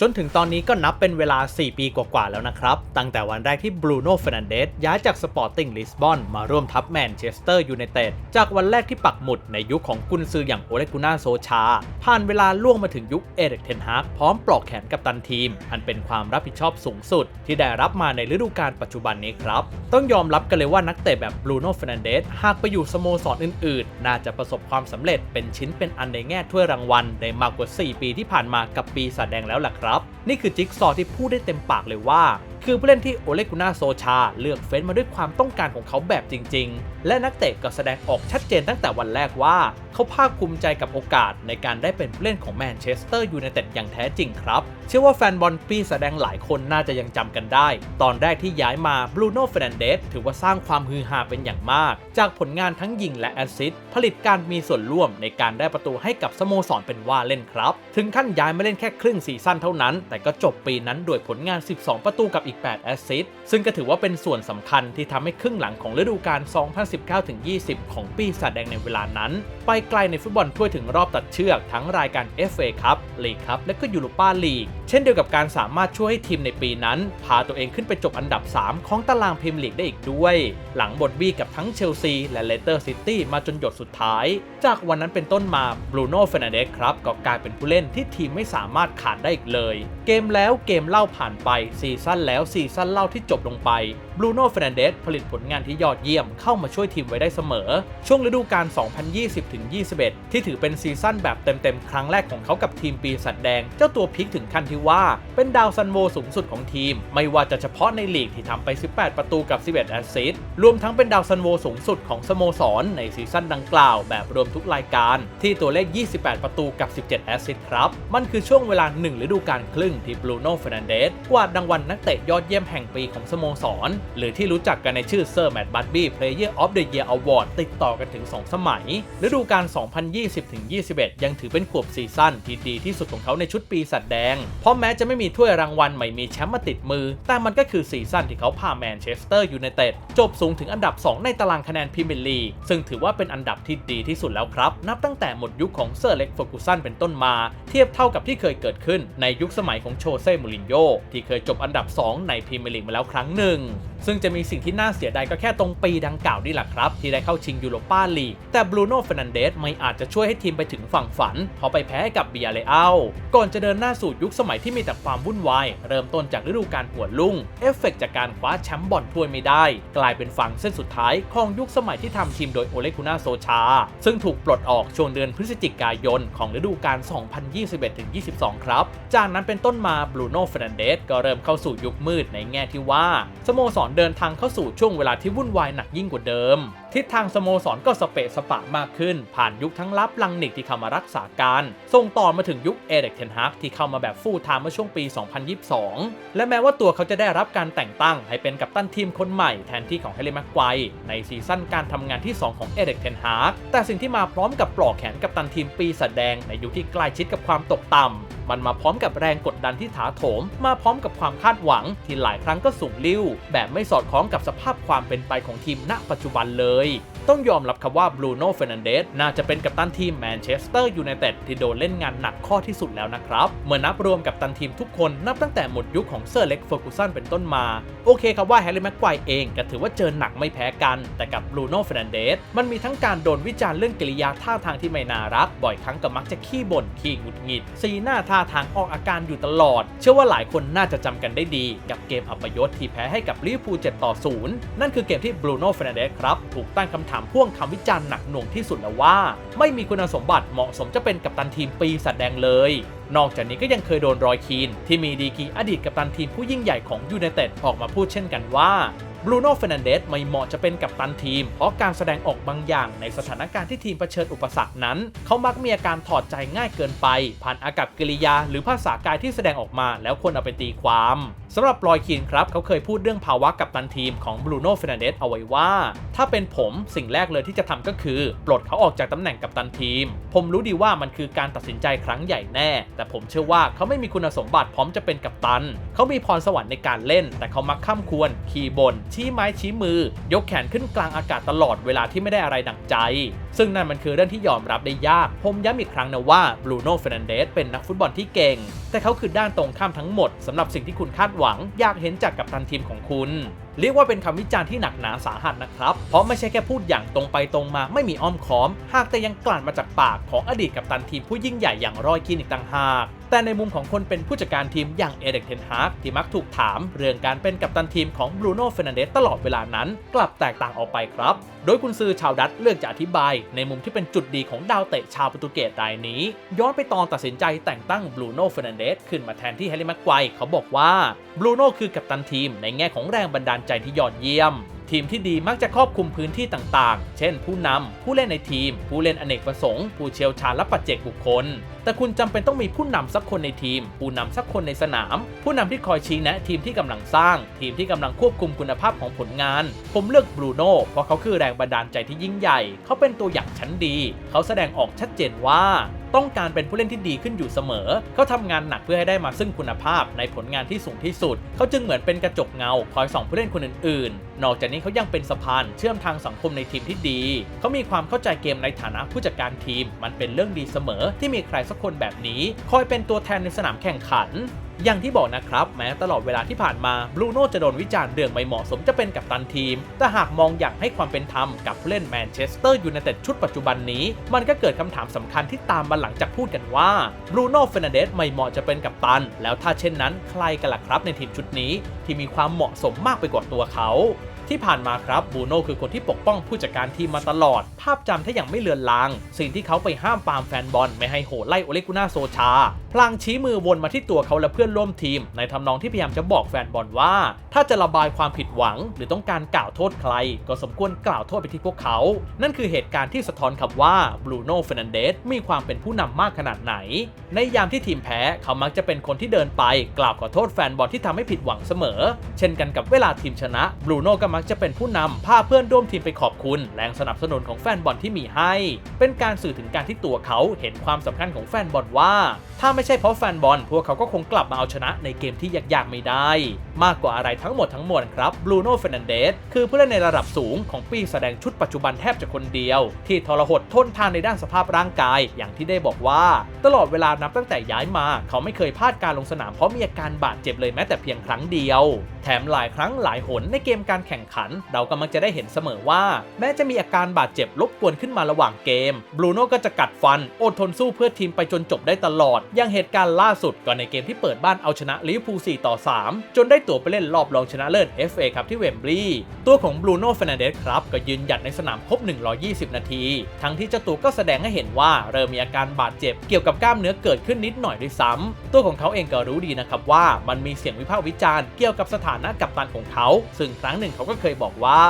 จนถึงตอนนี้ก็นับเป็นเวลา 4 ปีกว่าๆแล้วนะครับ ตั้งแต่วันแรกที่บรูโน่เฟรนันเดสย้ายจากสปอร์ติ้งลิสบอนมาร่วมทัพแมนเชสเตอร์ยูไนเต็ดจากวันแรกที่ปักหมุดในยุคของกุนซืออย่างโอเลกุน่าโซชา ผ่านเวลาล่วงมาถึงยุคเอเริกเทนฮากพร้อมปลอกแขนกับตันทีม อันเป็นความรับผิดชอบสูงสุด ที่ได้รับมาในฤดูกาลปัจจุบันนี้ครับ ต้องยอมรับกันเลยว่านักเตะแบบบรูโน่เฟรนันเดสหากไปอยู่สโมสรอื่นๆ น่าจะประสบความสำเร็จเป็นชิ้นเป็นอันในแง่ถ้วยรางวัลได้มากกว่า 4 ปีที่ผ่านมากับปีศาแดงแล้วล่ะครับนี่คือจิ๊กซอว์ที่พูดได้เต็มปากเลยว่า คือผู้เล่นที่โอเลกุน่าโซชา เลือกเฟ้นมาด้วยความต้องการของเขาแบบจริง ๆ และนักเตะก็แสดงออกชัดเจนตั้งแต่วันแรกว่า เขาภาคภูมิใจกับโอกาสในการได้เป็นผู้เล่นของแมนเชสเตอร์ยูไนเต็ดอย่างแท้จริงครับ เชื่อว่าแฟนบอลปีแสดงหลายคนน่าจะยังจำกันได้ ตอนแรกที่ย้ายมาบรูโน่เฟรนันเดสถือว่าสร้างความฮือฮาเป็นอย่างมาก จากผลงานทั้งยิงและแอสซิสต์ผลิตการมีส่วนร่วมในการได้ประตูให้กับสโมสรเป็นว่าเล่นครับ ถึงขั้นย้ายมาเล่นแค่ครึ่งซีซั่นเท่านั้น แต่ก็จบปีนั้นด้วยผลงาน 12 ประตูกับอีก8 แอสซิสต์ซึ่งก็ถือว่าเป็นส่วนสำคัญที่ทำให้ครึ่งหลังของฤดูกาล 2019-20 ของปีศาจแดงในเวลานั้น ไปไกลในฟุตบอลทั่วถึงรอบตัดเชือกทั้งรายการ FA ครับลีกครับและก็ยูโรปาลีก เช่นเดียวกับการสามารถช่วยให้ทีมในปีนั้น พาตัวเองขึ้นไปจบอันดับ 3 ของตารางพรีเมียร์ลีกได้อีกด้วย หลังบทบี้กับทั้งเชลซีและเลสเตอร์ซิตี้มาจนหยดสุดท้าย จากวันนั้นเป็นต้นมาบรูโน่เฟรนันเดสครับก็กลายเป็นผู้เล่นที่ทีมไม่สามารถขาดได้อีกเลย เกมแล้วเกมเล่าผ่านไปซีซั่นแล้วซีซั่นเล่าที่จบลงไป บรูโน่เฟรนันเดสผลิตผลงานที่ยอดเยี่ยมเข้ามาช่วยทีมไว้ได้เสมอ ช่วงฤดูกาล 2020-21 ที่ถือเป็นซีซั่นแบบเต็มๆ ครั้งแรกของเขากับทีมปีศาจแดง เจ้าตัวพลิกถึงขั้นที่ว่า เป็นดาวซันโวสูงสุดของทีม ไม่ว่าจะเฉพาะในลีกที่ทำไป 18 ประตูกับ 11 แอสซิสต์รวมทั้งเป็นดาวซันโวสูงสุดของสโมสรในซีซั่นดังกล่าวแบบรวมทุกรายการ ที่ตัวเลข 28 ประตูกับ 17 แอสซิสต์ครับมันคือช่วงเวลา1ฤดูกาลครึ่งที่บรูโน่เฟรนันเดสกวาดรางวัลนักเตะยอดเยี่ยมแห่งปีของสโมสรหรือที่รู้จักกันในชื่อเซอร์แมตต์บัตบี้เพลเยอร์ออฟเดอะเยียร์อวอร์ดติดต่อกันถึง 2 สมัย ฤดูกาล 2020-21 ยังถือเป็นขวบซีซั่นที่ดีที่สุดของเขาในชุดปีศาจแดง เพราะแม้จะไม่มีถ้วยรางวัลไม่มีแชมป์มาติดมือ แต่มันก็คือซีซั่นที่เขาพาแมนเชสเตอร์ยูไนเต็ดจบสูงถึงอันดับ 2 ในตารางคะแนนพรีเมียร์ลีกซึ่งถือว่าเป็นอันดับที่ดีที่สุดแล้วครับ นับตั้งแต่หมดยุคของเซอร์เล็กเฟอร์กูสันเป็นต้นมา เทียบเท่ากับที่เคยเกิดขึ้นในยุคสมัยของโชเซ่มูรินโญ่ที่เคยจบอันดับ 2 ในพรีเมียร์ลีกมาแล้วครั้งหนึ่งซึ่งจะมีสิ่งที่น่าเสียดายก็แค่ตรงปีดังกล่าวนี่แหละครับ ที่ได้เข้าชิงยูโรปาลีกแต่บรูโน่เฟรนันเดสไม่อาจจะช่วยให้ทีมไปถึงฝั่งฝันเพราะไปแพ้กับเบียร์เลอัลก่อนจะเดินหน้าสู่ยุคสมัยที่มีแต่ความวุ่นวายเริ่มต้นจากฤดูกาลหัวลุ่งเอฟเฟกต์จากการคว้าแชมป์บอลถ้วยไม่ได้ กลายเป็นฝั่งเส้นสุดท้ายของยุคสมัยที่ทำทีมโดยโอเลกุน่าโซชา ซึ่งถูกปลดออกช่วงเดือนพฤศจิกายนของฤดูกาล 2021-22 ครับ จากนั้นเป็นต้นมาบรูโน่เฟรนันเดสก็เริ่มเข้าสู่ยุคมืดในแง่ที่ว่าสโมสรเดินทางเข้าสู่ช่วงเวลาที่วุ่นวายหนักยิ่งกว่าเดิม ทิศทางสโมสรก็สเปะสปะมากขึ้น ผ่านยุคทั้งลับลังนิกที่เข้ามารักษาการ ส่งต่อมาถึงยุคเอเด็กเทนฮากที่เข้ามาแบบฟูลไทม์เมื่อช่วงปี 2022 และแม้ว่าตัวเขาจะได้รับการแต่งตั้ง ให้เป็นกัปตันทีมคนใหม่แทนที่ของเฮเลม็กไกวในซีซั่นการทำงานที่ 2 ของเอเด็กเทนฮากแต่สิ่งที่มาพร้อมกับปลอกแขนกัปตันทีมปีศาจแดงในยุคที่ใกล้ชิดกับความตกต่ำ มันมาพร้อมกับแรงกดดันที่ถาโถม มาพร้อมกับความคาดหวัง ที่หลายครั้งก็สูงลิ่วแบบไม่สอดคล้องกับสภาพความเป็นไปของทีมณปัจจุบันเลยต้องยอมรับครับว่าบรูโน่เฟรนันเดสน่าจะเป็นกัปตันทีมแมนเชสเตอร์ยูไนเต็ดที่โดนเล่นงานหนักข้อที่สุดแล้วนะครับ เมื่อนับรวมกับตันทีมทุกคนนับตั้งแต่หมดยุคของเซอร์เล็กเฟอร์กูสันเป็นต้นมา โอเคครับว่าแฮร์รี่แม็กไกวเองก็ถือว่าเจอหนักไม่แพ้กัน แต่กับบรูโน่เฟรนันเดสมันมีทั้งการโดนวิจารณ์เรื่องกิริยาท่าทางที่ไม่น่ารัก บ่อยครั้งก็มักจะขี้บ่นขี้หงุดหงิด สีหน้าท่าทางออกอาการอยู่ตลอด เชื่อว่าหลายคนน่าจะจำกันได้ดี กับเกมอัปยศที่แพ้ให้กับลิเวอร์พูล7ต่อ 0 นั่นคือเกมที่บรูโน่เฟรนเดสครับ ถูกตั้งคำถามพ่วงคำวิจารณ์หนักหน่วงที่สุดแล้วว่า ไม่มีคุณสมบัติเหมาะสมจะเป็นกัปตันทีมปีศาจแดงเลยนอกจากนี้ก็ยังเคยโดนรอยคีน ที่มีดีกีอดีตกัปตันทีมผู้ยิ่งใหญ่ของยูไนเต็ดออกมาพูดเช่นกันว่า บรูโน่เฟรนันเดสไม่เหมาะจะเป็นกัปตันทีม เพราะการแสดงออกบางอย่างในสถานการณ์ที่ทีมเผชิญอุปสรรคนั้น เขามักมีอาการถอดใจง่ายเกินไป ผ่านอากับกิริยา หรือภาษากายที่แสดงออกมาแล้วคนเอาไปตีความสำหรับลอยคีนครับเขาเคยพูดเรื่องภาวะกัปตันทีมของบรูโน่เฟรนันเดสเอาไว้ว่า ถ้าเป็นผมสิ่งแรกเลยที่จะทำก็คือ ปลดเขาออกจากตำแหน่งกัปตันทีม ผมรู้ดีว่ามันคือการตัดสินใจครั้งใหญ่แน่ แต่ผมเชื่อว่าเขาไม่มีคุณสมบัติพร้อมจะเป็นกัปตัน เขามีพรสวรรค์ในการเล่น แต่เขามักข้ามควร ขี่บนชี้ไม้ชี้มือ ยกแขนขึ้นกลางอากาศตลอดเวลาที่ไม่ได้อะไรดังใจ ซึ่งนั่นมันคือเรื่องที่ยอมรับได้ยาก ผมย้ำอีกครั้งนะว่าบรูโน่เฟรนันเดสเป็นนักฟุตบอลที่เก่ง แต่เขาคือด้านตรงข้ามทั้งหมดสำหรับสิ่งที่คุณคาดหวัง อยากเห็นจากกัปตันทีมของคุณ เรียกว่าเป็นคำวิจารณ์ที่หนักหนาสาหัสนะครับ เพราะไม่ใช่แค่พูดอย่างตรงไปตรงมาไม่มีอ้อมค้อม หากแต่ยังกลั่นมาจากปากของอดีตกัปตันทีมผู้ยิ่งใหญ่อย่างรอยคีนอีกต่างหาก แต่ในมุมของคนเป็นผู้จัดการทีมอย่างเอเด็กเทนฮากที่มักถูกถาม เรื่องการเป็นกัปตันทีมของบรูโน่เฟรนันเดสตลอดเวลานั้น กลับแตกต่างออกไปครับ โดยคุณซือชาวดัตเลือกจะอธิบายในมุมที่เป็นจุดดีของดาวเตะชาวโปรตุเกสรายนี้ ย้อนไปตอนตัดสินใจแต่งตั้งบรูโน่เฟรนันเดสขึ้นมาแทนที่แฮร์รี่แม็กไกว์เขาบอกว่าบรูโน่คือกัปตันทีมในแง่ของแรงบันดาลใจที่ยอดเยี่ยม ทีมที่ดีมักจะครอบคลุมพื้นที่ต่างๆ เช่น ผู้นำผู้เล่นในทีม ผู้เล่นอเนกประสงค์ ผู้เชี่ยวชาญและปัจเจกบุคคล แต่คุณจำเป็นต้องมีผู้นำสักคนในทีม ผู้นำสักคนในสนาม ผู้นำที่คอยชี้แนะทีมที่กำลังสร้าง ทีมที่กำลังควบคุมคุณภาพของผลงาน ผมเลือกบรูโน่เพราะเขาคือแรงบันดาลใจที่ยิ่งใหญ่ เขาเป็นตัวอย่างชั้นดี เขาแสดงออกชัดเจนว่า ต้องการเป็นผู้เล่นที่ดีขึ้นอยู่เสมอ เขาทำงานหนักเพื่อให้ได้มาซึ่งคุณภาพในผลงานที่สูงที่สุด เขาจึงเหมือนเป็นกระจกเงาคอยส่องผู้เล่นคนอื่นๆ นอกจากนี้เขายังเป็นสะพานเชื่อมทางสังคมในทีมที่ดี เขามีความเข้าใจเกมในฐานะผู้จัดการทีม มันเป็นเรื่องดีเสมอที่มีใครสักคนแบบนี้ คอยเป็นตัวแทนในสนามแข่งขัน อย่างที่บอกนะครับแม้ตลอดเวลาที่ผ่านมาบรูโน่จะโดนวิจารณ์เรื่องไม่เหมาะสมจะเป็นกัปตันทีม แต่หากมองอย่างให้ความเป็นธรรมกับผู้เล่นแมนเชสเตอร์ยูไนเต็ดชุดปัจจุบันนี้ มันก็เกิดคำถามสำคัญที่ตามมาหลังจากพูดกันว่าบรูโน่เฟรนันเดสไม่เหมาะจะเป็นกัปตัน แล้วถ้าเช่นนั้นใครกันล่ะครับในทีมชุดนี้ ที่มีความเหมาะสมมากไปกว่าตัวเขา ที่ผ่านมาครับบูโน่คือคนที่ปกป้องผู้จัดการทีมมาตลอด ภาพจำถ้าอย่างไม่เลือนลาง สิ่งที่เขาไปห้ามปามแฟนบอลไม่ให้โหไล่โอเลกุน่าโซชา พลางชี้มือวนมาที่ตัวเขาและเพื่อนร่วมทีม ในทำนองที่พยายามจะบอกแฟนบอลว่า ถ้าจะระบายความผิดหวัง หรือต้องการกล่าวโทษใคร ก็สมควรกล่าวโทษไปที่พวกเขา นั่นคือเหตุการณ์ที่สะท้อนครับว่าบูโน่เฟรนันเดสมีความเป็นผู้นำมากขนาดไหน ในยามที่ทีมแพ้เขามักจะเป็นคนที่เดินไป กล่าวขอโทษแฟนบอลที่ทำให้ผิดหวังเสมอ เช่นกันกับเวลาทีมชนะบูโน่ก็มักจะเป็นผู้นำพาเพื่อนร่วมทีมไปขอบคุณ แรงสนับสนุนของแฟนบอลที่มีให้ เป็นการสื่อถึงการที่ตัวเขาเห็นความสำคัญของแฟนบอลว่า ถ้าไม่ใช่เพราะแฟนบอล พวกเขาก็คงกลับมาเอาชนะในเกมที่ยากๆไม่ได้ มากกว่าอะไรทั้งหมดทั้งมวลครับบรูโน่เฟรนันเดสคือผู้เล่นในระดับสูงของปีแสดงชุดปัจจุบันแทบจะคนเดียว ที่ทรหดทนทานในด้านสภาพร่างกาย อย่างที่ได้บอกว่า ตลอดเวลานับตั้งแต่ย้ายมา เขาไม่เคยพลาดการลงสนามเพราะมีอาการบาดเจ็บเลยแม้แต่เพียงครั้งเดียว แถมหลายครั้งหลายหนในเกมการแข่งขัน เราก็มักจะได้เห็นเสมอว่า แม้จะมีอาการบาดเจ็บรบกวนขึ้นมาระหว่างเกมบรูโน่ก็จะกัดฟันอดทนสู้เพื่อทีมไปจนจบได้ตลอด อย่างเหตุการณ์ล่าสุดก็ในเกมที่เปิดบ้านเอาชนะลิเวอร์พูล4ต่อ 3 จนได้ตั๋วไปเล่นรอบรองชนะเลิศ FA ครับที่เวมบลีย์ตัวของบรูโน่เฟนเดสครับก็ยืนหยัดในสนามครบ 120 นาที ทั้งที่เจ้าตัวก็แสดงให้เห็นว่าเริ่มมีอาการบาดเจ็บเกี่ยวกับกล้ามเนื้อเกิดขึ้นนิดหน่อยด้วยซ้ำตัวของเขาเองก็รู้ดีนะครับว่ามันมีเสียงวิพากษ์วิจารณ์เกี่ยวกับสถานนะกัปตันของเขา ซึ่งครั้งหนึ่งเขาก็เคยบอกว่า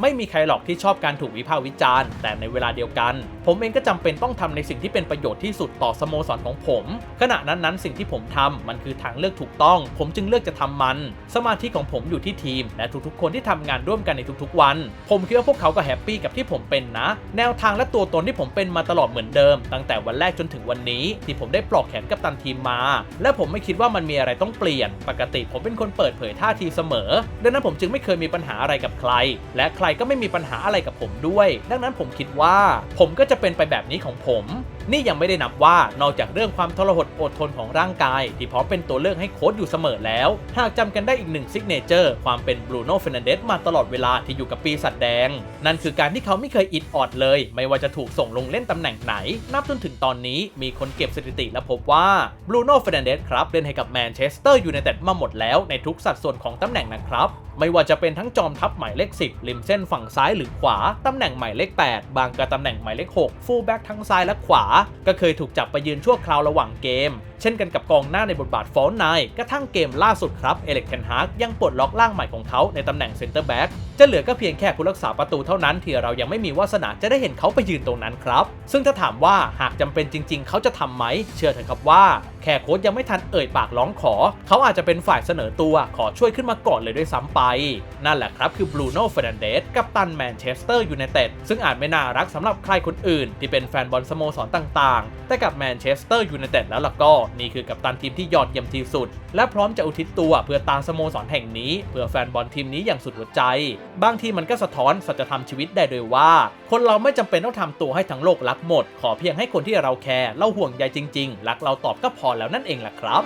ไม่มีใครหรอกที่ชอบการถูกวิพากษ์วิจารณ์ แต่ในเวลาเดียวกัน ผมเองก็จำเป็นต้องทำในสิ่งที่เป็นประโยชน์ที่สุดต่อสโมสรของผม ขณะนั้นนั้นสิ่งที่ผมทำมันคือทางเลือกถูกต้อง ผมจึงเลือกจะทำมัน สมาธิของผมอยู่ที่ทีม และทุกๆ คนที่ทำงานร่วมกันในทุกๆ วัน ผมคิดว่าพวกเขาก็แฮปปี้กับที่ผมเป็นนะ แนวทางและตัวตนที่ผมเป็นมาตลอดเหมือนเดิม ตั้งแต่วันแรกจนถึงวันนี้ที่ผมได้ปลอกแขนกับตันทีมมา และผมไม่คิดว่ามันมีอะไรต้องเปลี่ยน ปกติผมเป็นคนเปิดเผยท่าทีเสมอ ดังนั้นผมจึงไม่เคยมีปัญหาอะไรกับใคร และใครก็ไม่มีปัญหาอะไรกับผมด้วย ดังนั้นผมคิดว่า ผมก็จะเป็นไปแบบนี้ของผมนี่ยังไม่ได้นับว่านอกจากเรื่องความทรหดอดทนของร่างกาย ที่พร้อมเป็นตัวเลือกให้โค้ชอยู่เสมอแล้ว หากจำกันได้อีกหนึ่งซิกเนเจอร์ความเป็นบรูโน่เฟรนันเดสมาตลอดเวลาที่อยู่กับปีศาจแดง นั่นคือการที่เขาไม่เคยอิดออดเลย ไม่ว่าจะถูกส่งลงเล่นตำแหน่งไหน นับจนถึงตอนนี้มีคนเก็บสถิติและพบว่าบรูโน่เฟรนันเดสครับเล่นให้กับแมนเชสเตอร์ยูไนเต็ดมาหมดแล้วในทุกสัดส่วนของตำแหน่งนะครับไม่ว่าจะเป็นทั้งจอมทัพหมายเลข 10 ริมเส้นฝั่งซ้ายหรือขวาตำแหน่งหมายเลข 8 บางก็ตำแหน่งหมายเลข6ฟูลแบ็กทั้งซ้ายและขวาก็เคยถูกจับไปยืนชั่วคราวระหว่างเกม เช่นกันกับกองหน้าในบทบาทฟอนไนกระทั่งเกมล่าสุดครับเอเล็กเทนฮากยังปลดล็อกล่างใหม่ของเขาในตำแหน่งเซนเตอร์แบ็กจะเหลือก็เพียงแค่ผู้รักษาประตูเท่านั้นที่เรายังไม่มีวาสนาจะได้เห็นเขาไปยืนตรงนั้นครับ ซึ่งถ้าถามว่าหากจำเป็นจริง ๆ เขาจะทำไหม เชื่อเถอะครับว่า แค่โค้ชยังไม่ทันเอ่ยปากร้องขอ เขาอาจจะเป็นฝ่ายเสนอตัวขอช่วยขึ้นมาก่อนเลยด้วยซ้ำไป นั่นแหละครับคือบรูโน่เฟรนันเดสกับตันแมนเชสเตอร์ยูไนเต็ดซึ่งอาจไม่น่ารักสำหรับใครคนอื่น ที่เป็นแฟนบอลสโมสรต่างๆ แต่กับแมนเชสเตอร์ยูไนเต็ดแล้วล่ะก็ นี่คือกัปตันทีมที่ยอดเยี่ยมที่สุด และพร้อมจะอุทิศตัวเพื่อตาสโมสรแห่งนี้ เพื่อแฟนบอลทีมนี้อย่างสุดหัวใจ บางทีมันก็สะท้อนสัจธรรมชีวิตได้โดยว่า คนเราไม่จำเป็นต้องทำตัวให้ทั้งโลกรักหมด ขอเพียงให้คนที่เราแคร์เราห่วงใยจริง ๆ รักเราตอบก็พอแล้วนั่นเองแหละครับ